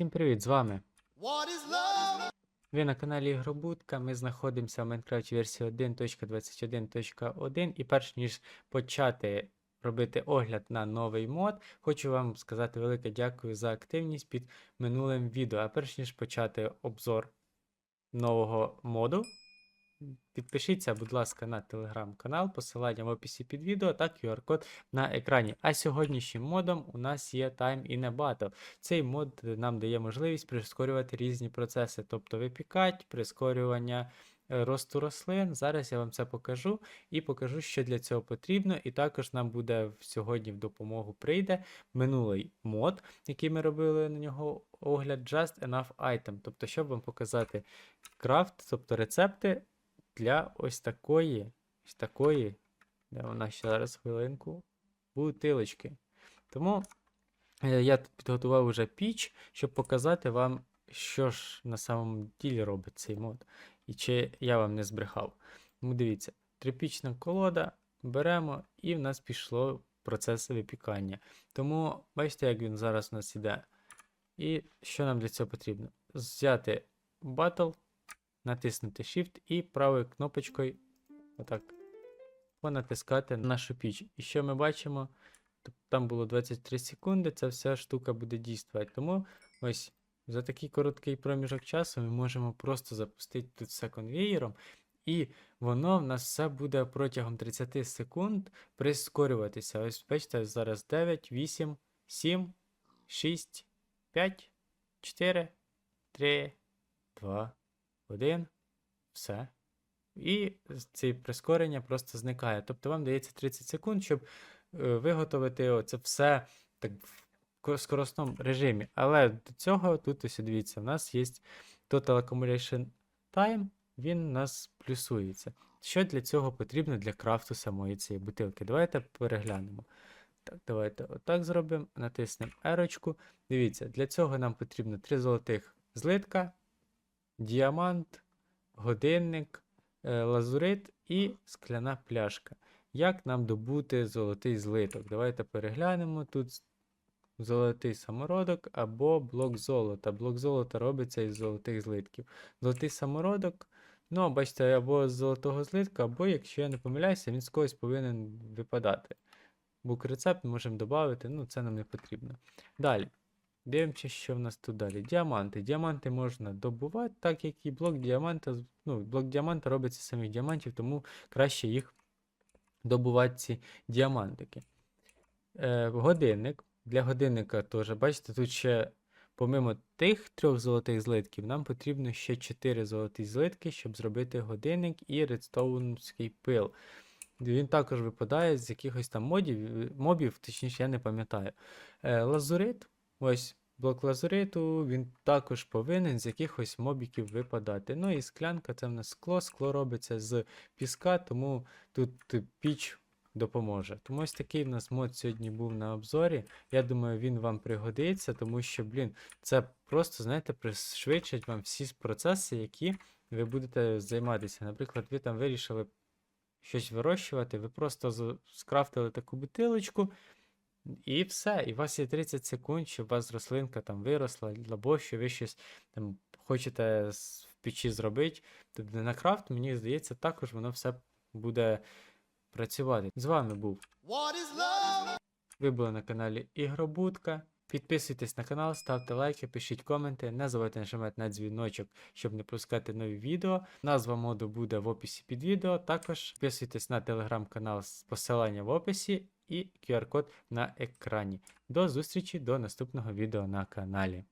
Всім привіт, з вами. Ви на каналі Ігробудка. Ми знаходимося в Minecraft версії 1.21.1 і перш ніж почати робити огляд на новий мод, хочу вам сказати велике дякую за активність під минулим відео. А перш ніж почати обзор нового моду, підпишіться, будь ласка, на телеграм-канал, посилання в описі під відео та QR-код на екрані. А сьогоднішнім модом у нас є Time in a Battle. Цей мод нам дає можливість прискорювати різні процеси, тобто випікати, прискорювання е, росту рослин. Зараз я вам це покажу і покажу, що для цього потрібно. І також нам буде сьогодні в допомогу прийде минулий мод, який ми робили на нього огляд Just Enough Item. Тобто, щоб вам показати крафт, тобто рецепти для ось такої, ось такої, де вона ще зараз хвилинку, бутилочки. Тому е, я тут підготував уже піч, щоб показати вам, що ж на самом ділі робить цей мод. І чи я вам не збрехав. Ну, дивіться, трипічна колода, беремо, і в нас пішло процес випікання. Тому бачите, як він зараз у нас іде. І що нам для цього потрібно? Взяти Battle, натиснути Shift і правою кнопочкою отак понатискати на нашу піч. І що ми бачимо? Там було 23 секунди, ця вся штука буде дійствувати. Тому ось за такий короткий проміжок часу ми можемо просто запустити тут все конвеєром, і воно в нас все буде протягом 30 секунд прискорюватися. Ось бачите, зараз 9, 8, 7, 6, 5, 4, 3, 2, 1. Все. І це прискорення просто зникає. Тобто вам дається 30 секунд, щоб е, виготовити це все так в ко- скоростному режимі. Але до цього тут ось дивіться, у нас є Total Accumulation Time, він у нас плюсується. Що для цього потрібно для крафту самої цієї бутилки? Давайте переглянемо. Так, давайте отак зробимо, натиснемо ерочку. Дивіться, для цього нам потрібно 3 золотих злитка, діамант, годинник, е, лазурит і скляна пляшка. Як нам добути золотий злиток? Давайте переглянемо. Тут золотий самородок або блок золота. Блок золота робиться із золотих злитків. Золотий самородок, ну, бачите, або з золотого злитка, або, якщо я не помиляюся, він з когось повинен випадати. Бук рецепт можемо додати, ну це нам не потрібно. Далі. Дивимося, що в нас тут далі. Діаманти. Діаманти можна добувати, так як і блок діаманта. Ну, блок діаманта робиться з самих діамантів, тому краще їх добувати ці діамантики. Е, годинник. Для годинника теж, бачите, тут ще, помимо тих трьох золотих злитків, нам потрібно ще 4 золоті злитки, щоб зробити годинник і редстоунський пил. Він також випадає з якихось там модів, мобів, точніше, я не пам'ятаю. Е, лазурит, ось блок лазуриту, він також повинен з якихось мобіків випадати. Ну і склянка це в нас скло. Скло робиться з піска, тому тут е, піч допоможе. Тому ось такий в нас мод сьогодні був на обзорі. Я думаю, він вам пригодиться, тому що, блін, це просто, знаєте, пришвидшить вам всі процеси, які ви будете займатися. Наприклад, ви там вирішили щось вирощувати, ви просто скрафтили таку бутилочку, і все. І у вас є 30 секунд, щоб у вас рослинка там виросла, або що ви щось там хочете в печі зробити. Тобто на крафт, мені здається, також воно все буде працювати. З вами був. Ви були на каналі Ігробудка. Підписуйтесь на канал, ставте лайки, пишіть коменти, не забувайте нажимати на дзвіночок, щоб не пропускати нові відео. Назва моду буде в описі під відео. Також підписуйтесь на телеграм-канал з посилання в описі і QR-код на екрані. До зустрічі до наступного відео на каналі.